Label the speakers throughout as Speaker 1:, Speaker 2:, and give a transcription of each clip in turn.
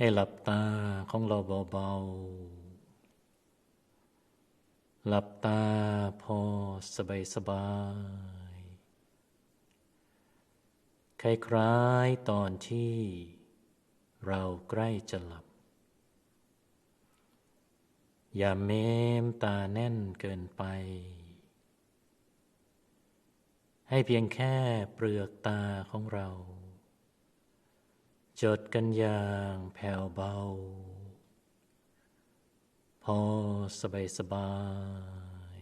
Speaker 1: ให้หลับตาของเราเบาๆ หลับตาพอสบายสบายคล้ายๆตอนที่เราใกล้จะหลับ อย่าเม้มตาแน่นเกินไป ให้เพียงแค่เปลือกตาของเรา จดกันอย่างแผ่วเบา พอสบายสบาย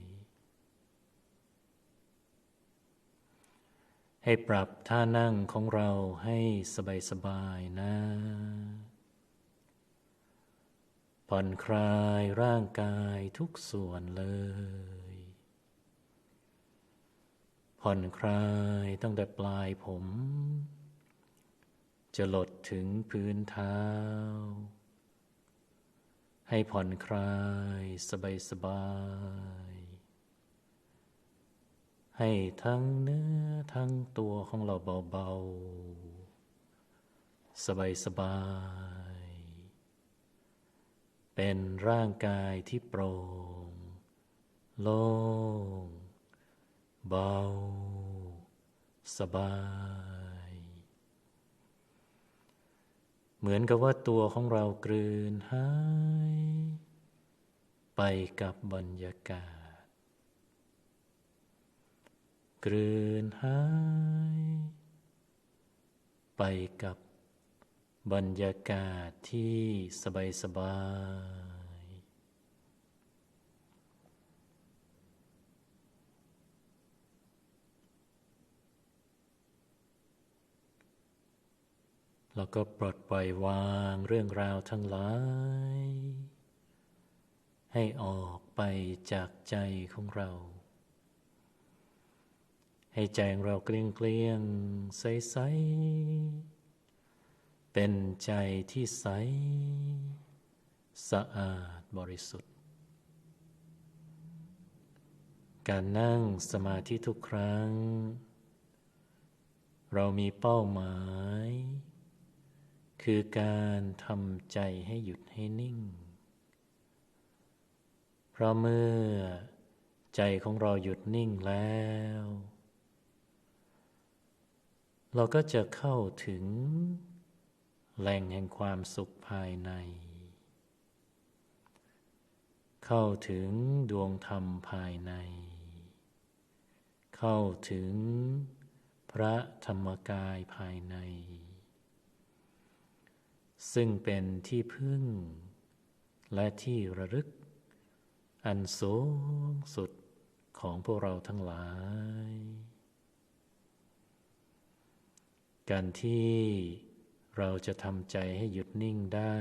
Speaker 1: ให้ปรับท่านั่งของเราให้สบายสบายนะ ผ่อนคลายร่างกายทุกส่วนเลย ผ่อนคลายตั้งแต่ปลายผม จะหลดถึงพื้นเท้า ให้ผ่อนคลายสบายสบาย ให้ทั้งเนื้อทั้งตัวของเราเบาๆ สบายสบาย เป็นร่างกายที่โปร่ง โล่ง เบา สบาย เหมือนกับว่าตัวของเรากลืนหายไปกับบรรยากาศ กลืนหายไปกับบรรยากาศที่สบายสบาย แล้วก็ปลดปล่อยวางเรื่องราวทั้งหลาย ให้ออกไปจากใจของเรา ให้ใจของเราเกลี้ยงเกลี้ยงใสใสๆเป็นใจที่ใส สะอาดบริสุทธิ์ การนั่งสมาธิทุกครั้ง เรามีเป้าหมาย คือการทำใจให้หยุดให้นิ่ง เพราะเมื่อใจของเราหยุดนิ่งแล้ว เราก็จะเข้าถึงแหล่งแห่งความสุขภายใน เข้าถึงดวงธรรมภายใน เข้าถึงพระธรรมกายภายใน ซึ่งเป็นที่พึ่ง และที่ระลึก อันสูงสุดของพวกเราทั้งหลาย การที่เราจะทำใจให้หยุดนิ่งได้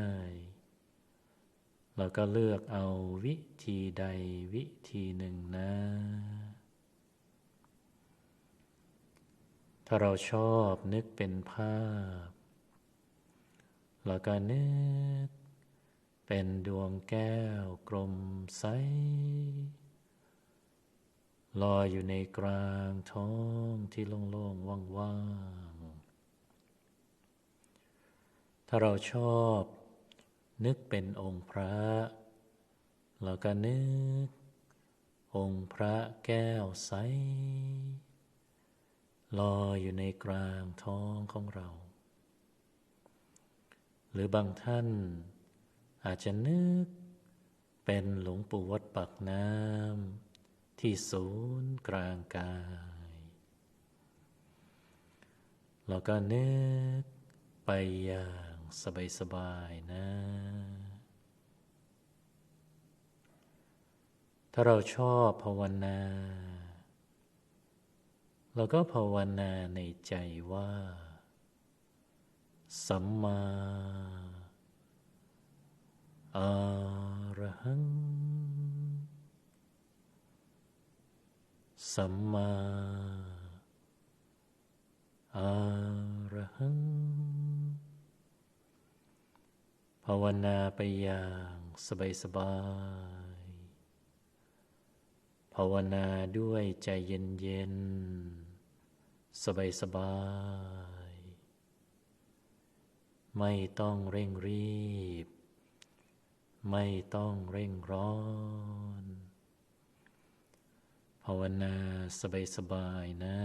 Speaker 1: เราก็เลือกเอาวิธีใดวิธีหนึ่งนะ ถ้าเราชอบนึกเป็นภาพ แล้วก็นึก เป็นดวงแก้วกลมใส ลอยอยู่ในกลางท้องที่โล่งๆว่างๆ ถ้าเราชอบ นึกเป็นองค์พระเราก็นึก องค์พระแก้วใสลอยอยู่ในกลางท้องของเรา หรือบางท่านอาจจะนึก เป็นหลวงปู่วัดปักน้ำที่ศูนย์กลางกายเราก็นึกไปอย่างสบายๆนะ ถ้าเราชอบภาวนาเราก็ภาวนาในใจว่า สัมมาอารหัง สัมมาอารหัง ภาวนาไปอย่างสบายสบายๆภาวนาด้วยใจเย็นเย็นๆสบายสบาย ไม่ต้องเร่งรีบ ไม่ต้องเร่งร้อน ภาวนาสบายๆนะ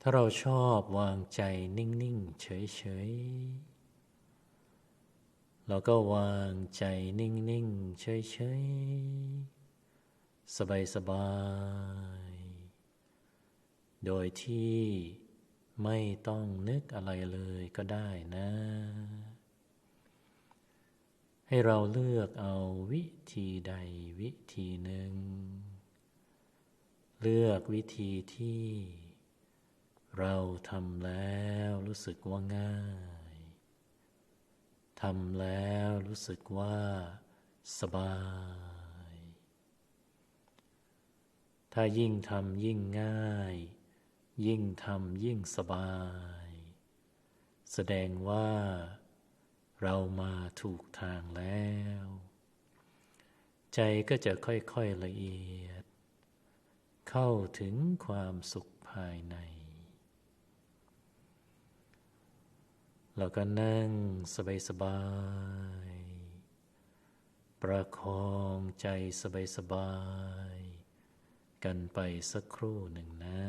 Speaker 1: ถ้าเราชอบวางใจนิ่ง ๆ เฉย ๆ เราก็วางใจนิ่ง ๆ เฉย ๆ สบายๆ โดยที่ไม่ต้องนึกอะไรเลยก็ได้นะ ให้เราเลือกเอาวิธีใดวิธีหนึ่ง เลือกวิธีที่ เราทำแล้วรู้สึกว่าง่ายทำแล้วรู้สึกว่า สบาย ถ้ายิ่งทำยิ่งง่าย ยิ่งทำยิ่งสบาย แสดงว่า เรามาถูกทางแล้ว ใจก็จะค่อยๆละเอียด เข้าถึงความสุขภายใน เราก็นั่งสบายๆประคองใจสบายๆกันไปสักครู่หนึ่งนะ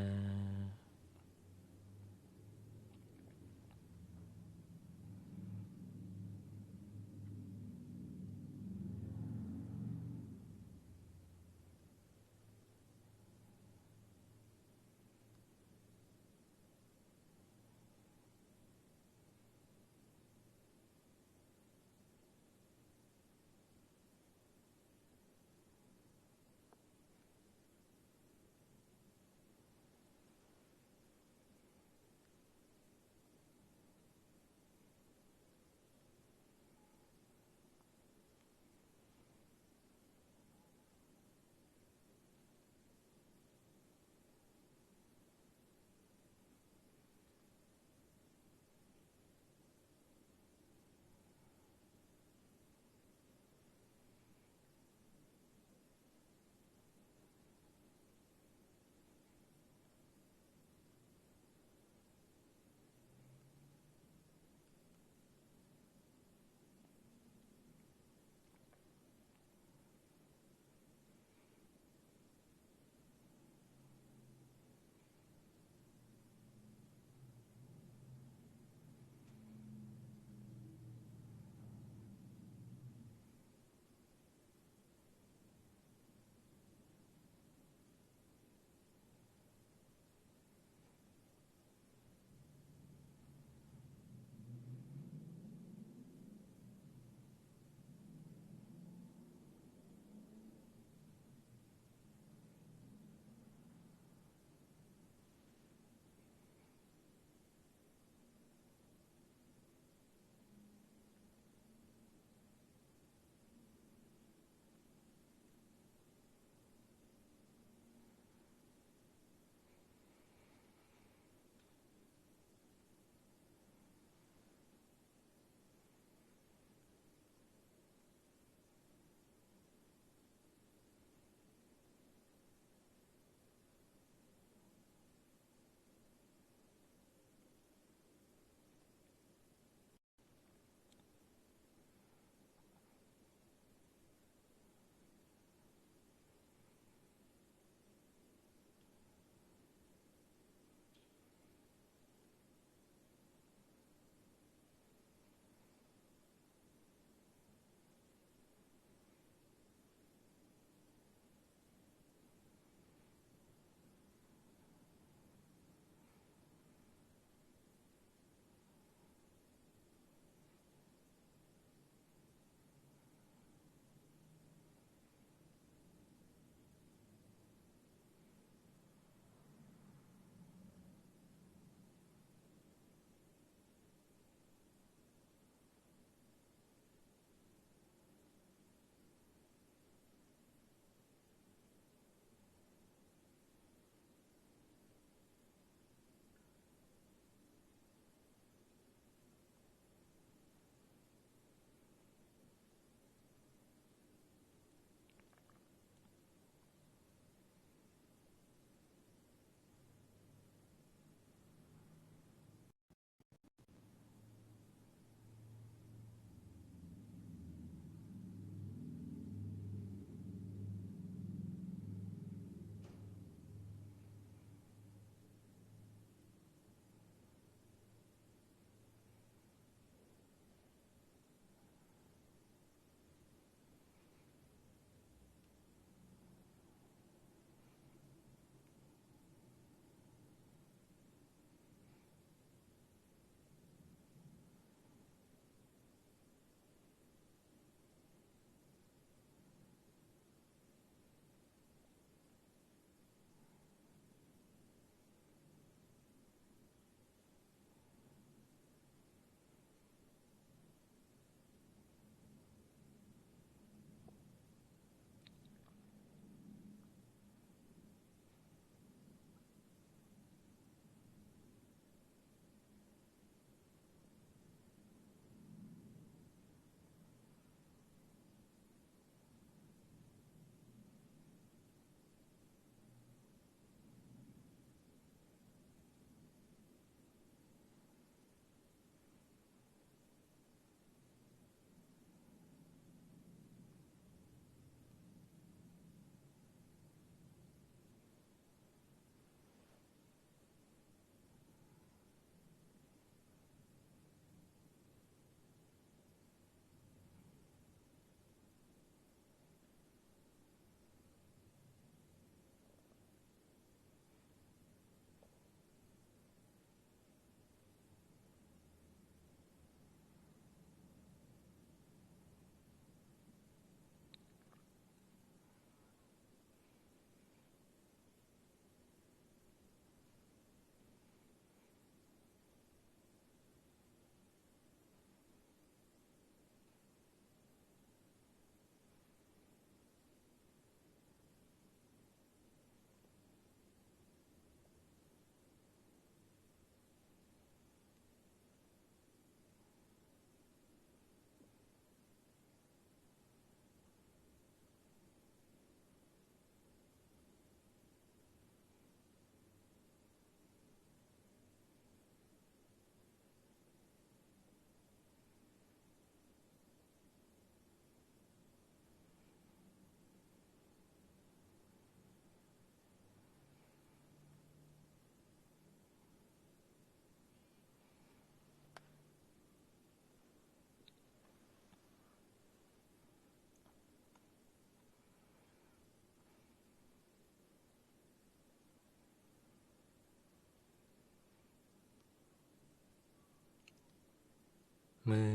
Speaker 1: มื่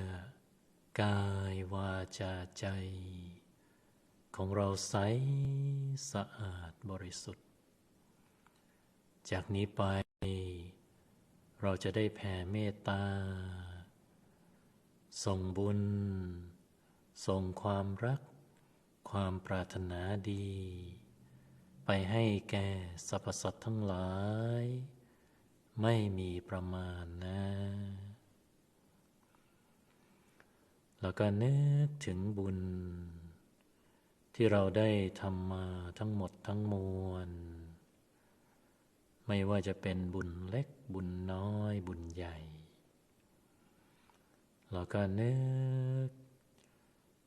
Speaker 1: อกายวาจาใจ ของเราใสสะอาดบริสุทธิ์ จากนี้ไป เราจะได้แผ่เมตตา ส่งบุญ ส่งความรัก ความปรารถนาดี ไปให้แก่สรรพสัตว์ทั้งหลาย ไม่มีประมาณนะ แล้วก็นึกถึงบุญ ที่เราได้ทำมาทั้งหมดทั้งมวล ไม่ว่าจะเป็นบุญเล็กบุญน้อยบุญใหญ่ แล้วก็นึก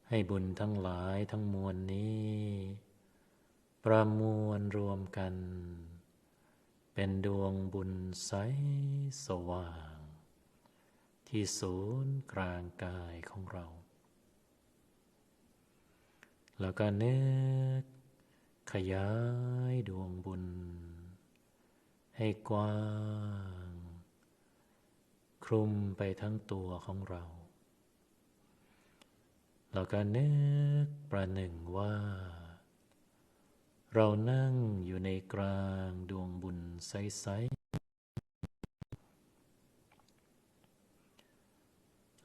Speaker 1: ให้บุญทั้งหลายทั้งมวลนี้ ประมวลรวมกัน เป็นดวงบุญใสสว่าง ที่ศูนย์กลางกายของเรา แล้วก็นึกขยายดวงบุญ ให้กว้าง คลุมไปทั้งตัวของเรา แล้วก็นึกประหนึ่งว่า เรานั่งอยู่ในกลางดวงบุญใส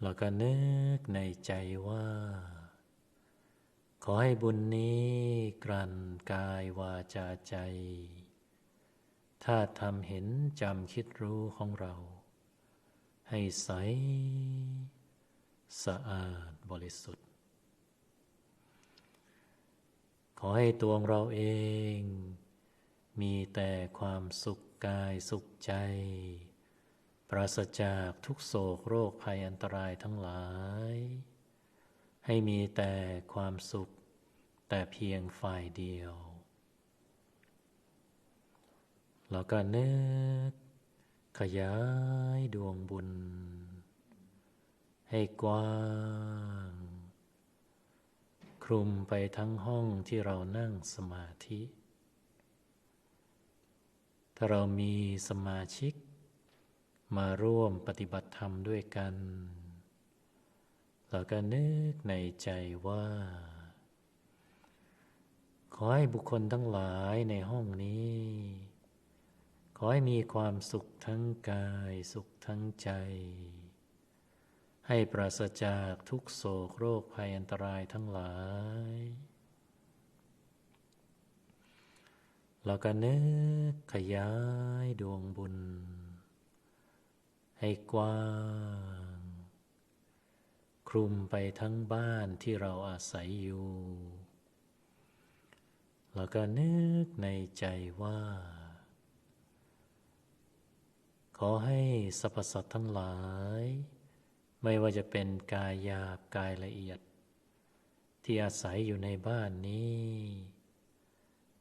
Speaker 1: แล้วก็นึกในใจว่า ขอให้บุญนี้กลั่นกายวาจาใจถ้าทำเห็นจำคิดรู้ของเรา ให้ใส สะอาดบริสุทธิ์ ขอให้ตัวเราเอง มีแต่ความสุขกายสุขใจ ปราศจากทุกโศกโรคภัยอันตรายทั้งหลาย ให้มีแต่ความสุข แต่เพียงฝ่ายเดียว แล้วก็นึกขยายดวงบุญ ให้กว้าง คลุมไปทั้งห้องที่เรานั่งสมาธิ ถ้าเรามีสมาชิก มาร่วมปฏิบัติธรรมด้วยกันแล้วก็นึกในใจว่า ขอให้บุคคลทั้งหลายในห้องนี้ ขอให้มีความสุขทั้งกายสุขทั้งใจ ให้ปราศจากทุกโศกโรคภัยอันตรายทั้งหลายแล้วก็นึกขยายดวงบุญ ให้กว้าง คลุมไปทั้งบ้านที่เราอาศัยอยู่ แล้วก็นึกในใจว่า ขอให้สรรพสัตว์ทั้งหลาย ไม่ว่าจะเป็นกายหยาบกายละเอียด ที่อาศัยอยู่ในบ้านนี้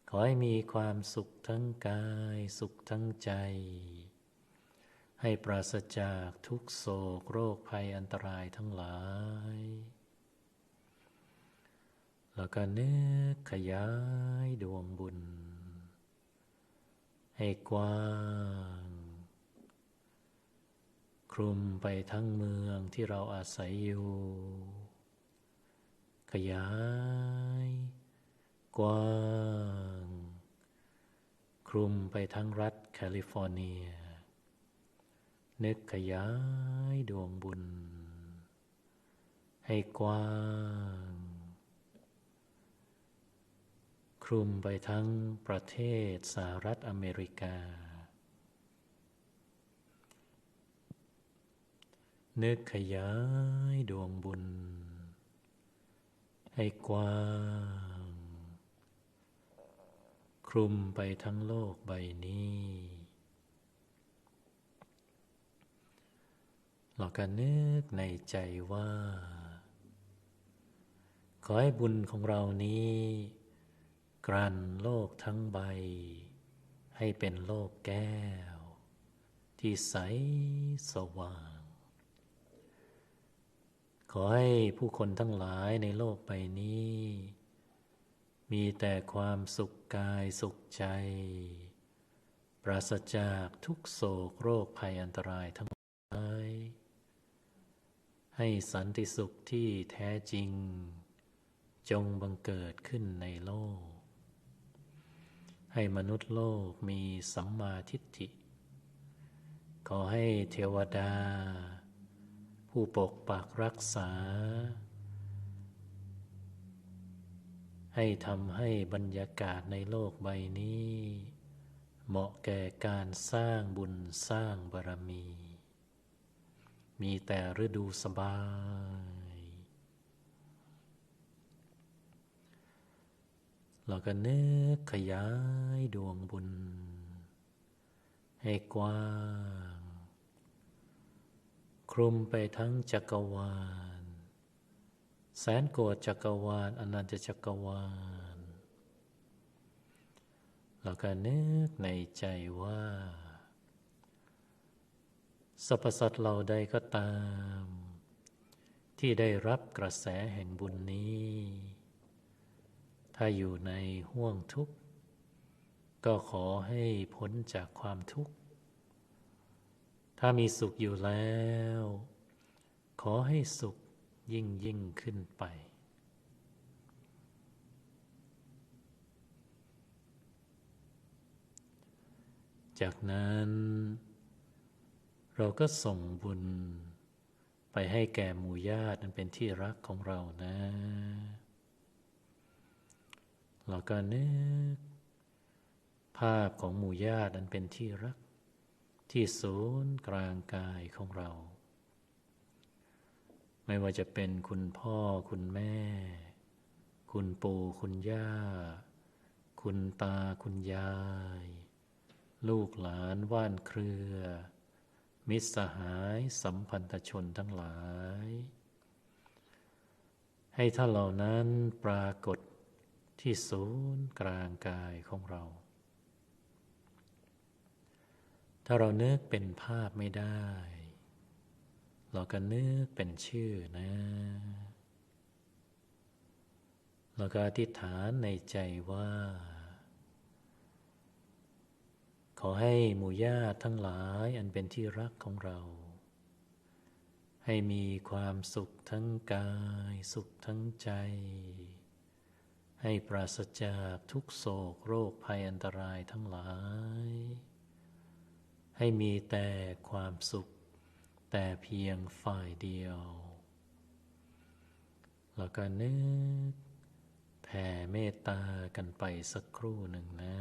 Speaker 1: ขอให้มีความสุขทั้งกายสุขทั้งใจ ให้ปราศจากทุกโศกโรคภัยอันตรายทั้งหลาย แล้วก็นึกขยายดวงบุญ ให้กว้าง คลุมไปทั้งเมืองที่เราอาศัยอยู่ ขยาย กว้าง คลุมไปทั้งรัฐแคลิฟอร์เนีย นึกขยายดวงบุญ ให้กว้าง คลุมไปทั้งประเทศสหรัฐอเมริกา นึกขยายดวงบุญ ให้กว้าง คลุมไปทั้งโลกใบนี้ เราก็นึกในใจว่า ขอให้บุญของเรานี้ กลั่นโลกทั้งใบ ให้เป็นโลกแก้ว ที่ใสสว่าง ขอให้ผู้คนทั้งหลายในโลกใบนี้ มีแต่ความสุขกายสุขใจ ปราศจากทุกโศกโรคภัยอันตรายทั้ง ให้สันติสุขที่แท้จริง จงบังเกิดขึ้นในโลก ให้มนุษย์โลกมีสัมมาทิฏฐิ ขอให้เทวดา ผู้ปกปักรักษา ให้ทำให้บรรยากาศในโลกใบนี้ เหมาะแก่การสร้างบุญสร้างบารมี มีแต่ฤดูสบาย เราก็นึกขยายดวงบุญ ให้กว้าง คลุมไปทั้งจักรวาล แสนโกฏจักรวาลอนันตจักรวาลเราก็นึกในใจว่า สรรพสัตว์เราใดก็ตาม ที่ได้รับกระแสแห่งบุญนี้ ถ้าอยู่ในห่วงทุกข์ ก็ขอให้พ้นจากความทุกข์ ถ้ามีสุขอยู่แล้ว ขอให้สุขยิ่งยิ่งขึ้นไปจากนั้น เราก็ส่งบุญ ไปให้แก่หมู่ญาตินั้นเป็นที่รักของเรานะ เราก็นึก ภาพของหมู่ญาตินั้นเป็นที่รัก ที่ศูนย์กลางกายของเรา ไม่ว่าจะเป็นคุณพ่อคุณแม่ คุณปู่คุณย่า คุณตาคุณยาย ลูกหลานว่านเครือ มิตรสหายสัมพันธชนทั้งหลาย ให้ท่านเหล่านั้นปรากฏที่ศูนย์กลางกายของเรา ถ้าเรานึกเป็นภาพไม่ได้ เราก็นึกเป็นชื่อนะเราก็อธิษฐานในใจว่า ขอให้หมู่ญาติทั้งหลายอันเป็นที่รักของเรา ให้มีความสุขทั้งกาย สุขทั้งใจ ให้ปราศจากทุกโศกโรคภัยอันตรายทั้งหลาย ให้มีแต่ความสุข แต่เพียงฝ่ายเดียว แล้วก็นึกแผ่เมตตากันไปสักครู่หนึ่งนะ